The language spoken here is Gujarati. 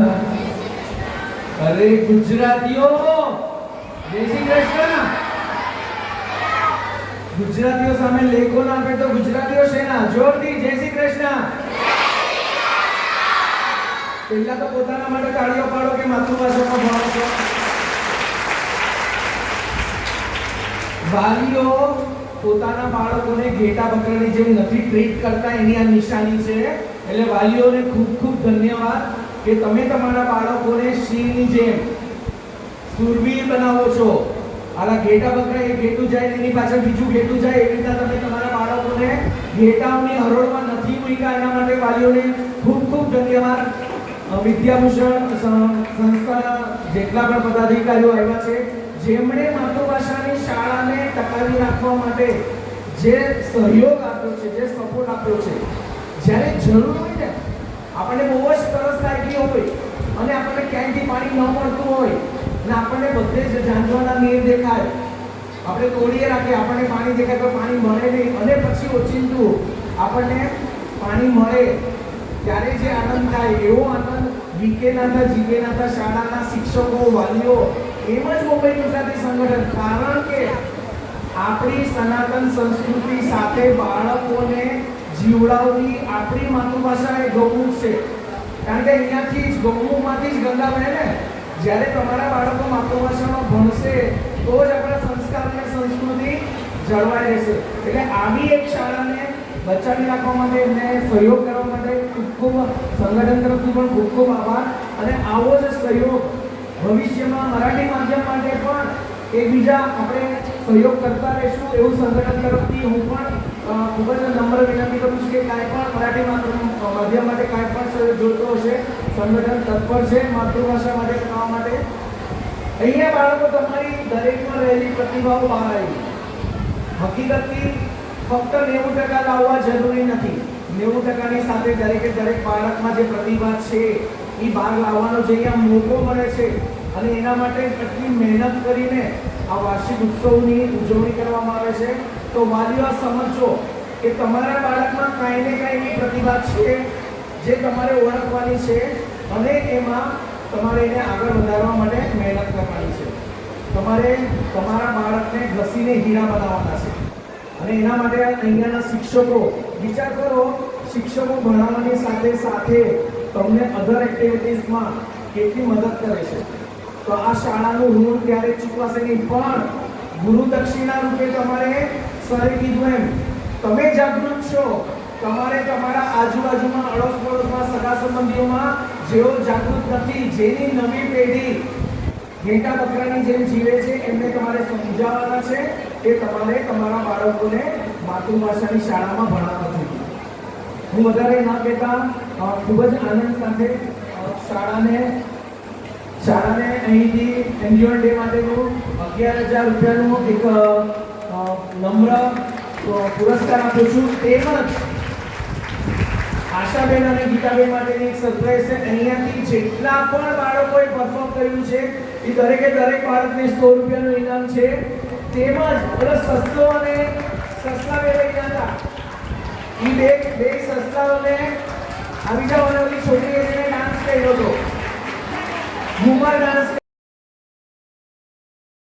અરે ગુજરાતીઓ! જય શ્રી કૃષ્ણ! ગુજરાતીઓ સામે લેખો ના આપે તો ગુજરાતીઓ શેના જોરથી, જય શ્રી કૃષ્ણ! પહેલા તો પોતાના માટે તાળીઓ પાડો કે માતૃભાષામાં ભણો છો. વાલીઓ પોતાના બાળકોને ઘેટા બકરાની જેમ નથી ટ્રીટ કરતા, એની આ નિશાની છે. એટલે વાલીઓને ખૂબ ખૂબ ધન્યવાદ. કે તમે તમારા બાળકોને સિંહની જેમ સુરવીર બનાવો છો. આલા ઘેટા બકરા એ ઘેટું જાય, એની પાછળ બીજું ઘેટું જાય, એવી રીતે તમે તમારા બાળકોને ઘેટાઓની હરોળમાં નથી મૂક્યા. એના માટે વાલીઓને ખૂબ ખૂબ ધન્યવાદ. વિદ્યાભૂષણ સંસ્થાના જેટલા પણ પદાધિકારીઓ આવ્યા છે, જેમણે માતૃભાષાની શાળાને ટકાવી રાખવા માટે જે સહયોગ આપ્યો છે, જે સપોર્ટ આપ્યો છે, જ્યારે જરૂર હોય ને, આપણને બહુ જ તરસ લાગી હોય અને આપણને ક્યાંયથી પાણી ન મળતું હોય અને આપણને બધે જ ઝાંઝવાના નીર દેખાય. આપણે તોડીએ રાખીએ, આપણને પાણી દેખાય તો પાણી મળે નહીં. અને પછી ઓચિંતું, આપણને પાણી મળે ત્યારે જે આનંદ થાય. એવો આનંદ વીકેનાથા, જીકેનાથા શાળાના શિક્ષકો, વાલીઓ, એમ જ મુંબઈ ગુજરાતી સંગઠન. કારણ કે આપણી સનાતન સંસ્કૃતિ સાથે બાળકોને જીવડાવવી આપણી માતૃભાષા એ ગૌમુખ છે. કારણ કે અહીંયાથી જ ગૌમુખમાંથી જ ગંગા બને ને? જ્યારે તમારા બાળકો માતૃભાષામાં ભણશે, તો જ આપણા સંસ્કાર અને સંસ્કૃતિ જળવાઈ રહેશે. એટલે આવી એક શાળાને બચાવી રાખવા માટે એમને સહયોગ કરવા માટે ખૂબ ખૂબ સંગઠન તરફથી પણ ખૂબ ખૂબ આભાર. અને આવો જ સહયોગ ભવિષ્યમાં મરાઠી માધ્યમ માટે પણ એકબીજા આપણે સહયોગ કરતા રહેશું એવું સંગઠન તરફથી હું પણ ખૂબ જ નમ્ર વિનંતી કરું છું કે કાંઈ પણ મરાઠી માધ્યમ માટે કાંઈ પણ સહયોગ હશે, સંગઠન તત્પર છે માતૃભાષા માટે કરવા માટે. અહીંયા બાળકો તમારી દરેકમાં રહેલી પ્રતિભાઓ બહાર આવી. હકીકતથી ફક્ત નેવું ટકા લાવવા જરૂરી નથી. નેવું ટકાની સાથે દરેકે દરેક બાળકમાં જે પ્રતિભા છે એ બહાર લાવવાનો જે અહીંયા મોકો મળે છે અને એના માટે કેટલી મહેનત કરીને આ વાર્ષિક ઉત્સવની ઉજવણી કરવામાં આવે છે. તો વાલીઓ સમજો કે તમારા બાળકમાં કાંઈ ને કાંઈ એવી પ્રતિભા છે જે તમારે ઓળખવાની છે અને એમાં તમારે એને આગળ વધારવા માટે મહેનત કરવાની છે. તમારે તમારા બાળકને ઘસીને હીરા બનાવવાના છે. અને એના માટે અહીંયાના શિક્ષકો, વિચાર કરો, શિક્ષકો ભણાવવાની સાથે સાથે તમને અધર એક્ટિવિટીઝમાં કેટલી મદદ કરે છે. તો આ શાળાનું ઋણ ક્યારે ચૂકવાશે નહીં, પણ ગુરુ દક્ષિણા રૂપે તમારે સરે કીધું એમ, તમે જાગૃત છો. તમારે તમારા આજુબાજુમાં અડોસ પડોશમાં સગા સંબંધીઓમાં જેઓ જાગૃત નથી, જેની નવી પેઢી ઘેટા બકરાની જેમ જીવે છે, એમને તમારે સમજાવવાના છે. કે તમારે તમારા બાળકોને માતૃભાષાની શાળામાં ભણાવવા જોઈએ. હું વધારે ના કહેતા ખૂબ જ આનંદ સાથે શાળાને શાળાને અહીંથી એન્યુઅલ ડે માટેનું અગિયાર હજાર રૂપિયાનું એક નમ્ર પુરસ્કાર આપું છું. તેમજ આશાબેન અને ગીતાબેન માટેની એક સરપ્રાઈઝ છે. અહીંયાથી જેટલા પણ બાળકોએ પરફોર્મ કર્યું છે, એ દરેકે દરેક બાળકને સો રૂપિયાનું ઇનામ છે. તેમજ પેલો સસ્તો અને સસ્તા બે લઈ હતા. એ બે બે સસ્તાઓને આવી જાઓ અને છોકરીએ ડાન્સ કર્યો હતો. ઘુમર ડાન્સ